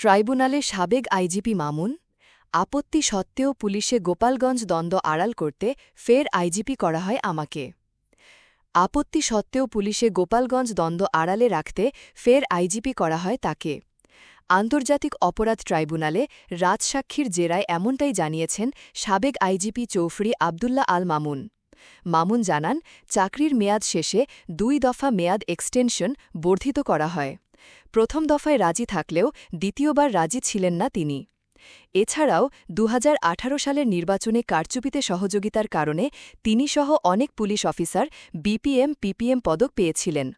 ট্রাইব্যুনালে সাবেক আইজিপি মামুন, আপত্তি সত্ত্বেও পুলিশে গোপালগঞ্জ দ্বন্দ্ব আড়াল করতে ফের আইজিপি করা হয় আমাকে। আপত্তি সত্ত্বেও পুলিশে গোপালগঞ্জ দ্বন্দ্ব আড়ালে রাখতে ফের আইজিপি করা হয় তাকে। আন্তর্জাতিক অপরাধ ট্রাইব্যুনালে রাজসাক্ষীর জেরায় এমনটাই জানিয়েছেন সাবেক আইজিপি চৌফরি আবদুল্লাহ আল মামুন। মামুন জানান, চাকরির মেয়াদ শেষে দুই দফা মেয়াদ এক্সটেনশন বর্ধিত করা হয়। প্রথম দফায় রাজি থাকলেও দ্বিতীয়বার রাজি ছিলেন না তিনি। এছাড়াও দু হাজার আঠারো সালের নির্বাচনে কারচুপিতে সহযোগিতার কারণে তিনি সহ অনেক পুলিশ অফিসার বিপিএম, পিপিএম পদক পেয়েছিলেন।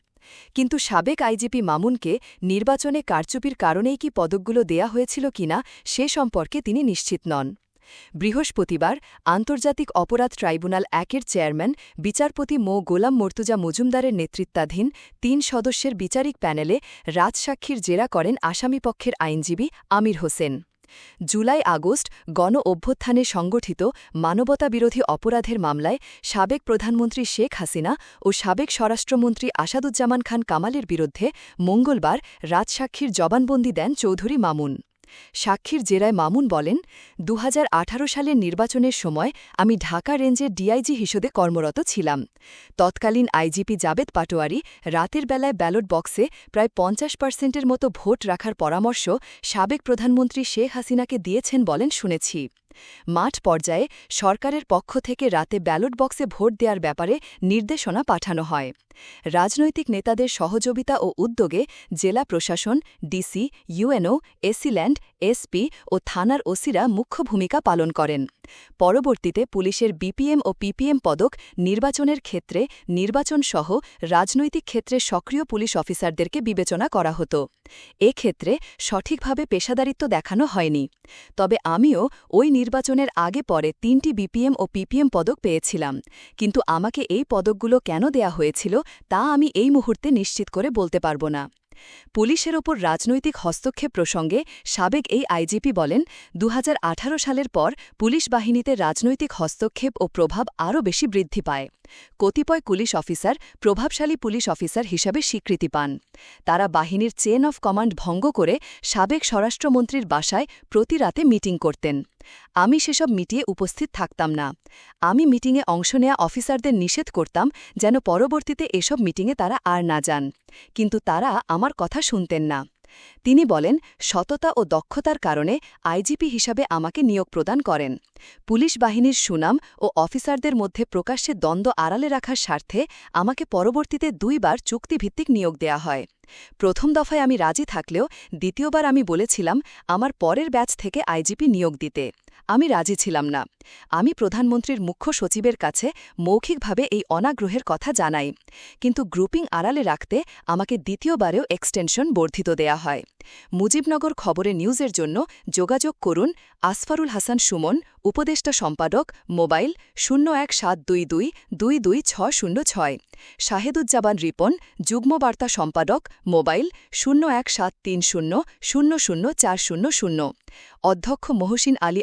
কিন্তু সাবেক আইজিপি মামুনকে নির্বাচনে কারচুপির কারণেই কি পদকগুলো দেয়া হয়েছিল কিনা সে সম্পর্কে তিনি নিশ্চিত নন। বৃহস্পতিবার আন্তর্জাতিক অপরাধ ট্রাইব্যুনাল একের চেয়ারম্যান বিচারপতি মো গোলাম মর্তুজা মজুমদারের নেতৃত্বাধীন তিন সদস্যের বিচারিক প্যানেলে রাজসাক্ষীর জেরা করেন আসামিপক্ষের আইনজীবী আমির হোসেন। জুলাই আগস্ট গণ অভ্যুত্থানে সংগঠিত মানবতাবিরোধী অপরাধের মামলায় সাবেক প্রধানমন্ত্রী শেখ হাসিনা ও সাবেক স্বরাষ্ট্রমন্ত্রী আসাদুজ্জামান খান কামালের বিরুদ্ধে মঙ্গলবার রাজসাক্ষীর জবানবন্দি দেন চৌধুরী মামুন। সাক্ষীর জেরায় মামুন বলেন দু হাজার আঠারো সালের নির্বাচনের সময় আমি ঢাকা রেঞ্জের ডিআইজি হিসেবে কর্মরত ছিলাম। তৎকালীন আইজিপি জাবেদ পাটোয়ারি রাতের বেলায় ব্যালট বক্সে প্রায় পঞ্চাশ পার্সেন্টের মতো ভোট রাখার পরামর্শ সাবেক প্রধানমন্ত্রী শেখ হাসিনাকে দিয়েছেন বলেন শুনেছি। মাঠ পর্যায়ে সরকারের পক্ষ থেকে রাতে ব্যালট বক্সে ভোট দেওয়ার ব্যাপারে নির্দেশনা পাঠানো হয়। রাজনৈতিক নেতাদের সহযোগিতা ও উদ্যোগে জেলা প্রশাসন, DC, UNO, AC land, SP ও থানার ওসিরা মুখ্য ভূমিকা পালন করেন। পরবর্তীতে পুলিশের বিপিএম ও পিপিএম পদক নির্বাচনের ক্ষেত্রে নির্বাচনসহ রাজনৈতিক ক্ষেত্রে সক্রিয় পুলিশ অফিসারদেরকে বিবেচনা করা হতো। এক্ষেত্রে সঠিকভাবে পেশাদারিত্ব দেখানো হয়নি। তবে আমিও ওই নির্বাচনের আগে পরে তিনটি বিপিএম ও পিপিএম পদক পেয়েছিলাম। কিন্তু আমাকে এই পদকগুলো কেন দেয়া হয়েছিল তা আমি এই মুহূর্তে নিশ্চিত করে বলতে পারব না। পুলিশের ওপর রাজনৈতিক হস্তক্ষেপ প্রসঙ্গে সাবেক এই আইজিপি বলেন দু হাজার আঠারো সালের পর পুলিশ বাহিনীতে রাজনৈতিক হস্তক্ষেপ ও প্রভাব আরও বেশি বৃদ্ধি পায়। কতিপয় পুলিশ অফিসার প্রভাবশালী পুলিশ অফিসার হিসাবে স্বীকৃতি পান। তারা বাহিনীর চেন অফ কমান্ড ভঙ্গ করে সাবেক স্বরাষ্ট্রমন্ত্রীর বাসায় প্রতি রাতে মিটিং করতেন। আমি সেসব মিটিয়ে উপস্থিত থাকতাম না। আমি মিটিংয়ে অংশ নেয়া অফিসারদের নিষেধ করতাম যেন পরবর্তীতে এসব মিটিংয়ে তারা আর না যান। কিন্তু তারা আমার কথা শুনতেন না। তিনি বলেন, সততা ও দক্ষতার কারণে আইজিপি হিসাবে আমাকে নিয়োগ প্রদান করেন। পুলিশ বাহিনীর সুনাম ও অফিসারদের মধ্যে প্রকাশ্যে দ্বন্দ্ব আড়ালে রাখার স্বার্থে আমাকে পরবর্তীতে দুইবার চুক্তিভিত্তিক নিয়োগ দেয়া হয়। প্রথম দফায় আমি রাজি থাকলেও দ্বিতীয়বার আমি বলেছিলাম, আমার পরের ব্যাচ থেকে আইজিপি নিয়োগ দিতে। আমি রাজি ছিলাম না। আমি প্রধানমন্ত্রীর মুখ্য সচিবের কাছে মৌখিকভাবে এই অনাগ্রহের কথা জানাই। কিন্তু গ্রুপিং আড়ালে রাখতে আমাকে দ্বিতীয়বারেও এক্সটেনশন বর্ধিত দেয়া হয়। মুজিবনগর খবরে নিউজের জন্য যোগাযোগ করুন আসফারুল হাসান সুমন, উপদেষ্টা সম্পাদক, মোবাইল শূন্য এক সাত দুই দুই দুই দুই ছ শূন্য ছয়। শাহেদুজ্জামান রিপন যুগ্মবার্তা সম্পাদক, মোবাইল শূন্য এক সাত তিন শূন্য শূন্য শূন্য চার শূন্য শূন্য। অধ্যক্ষ মহসিন আলী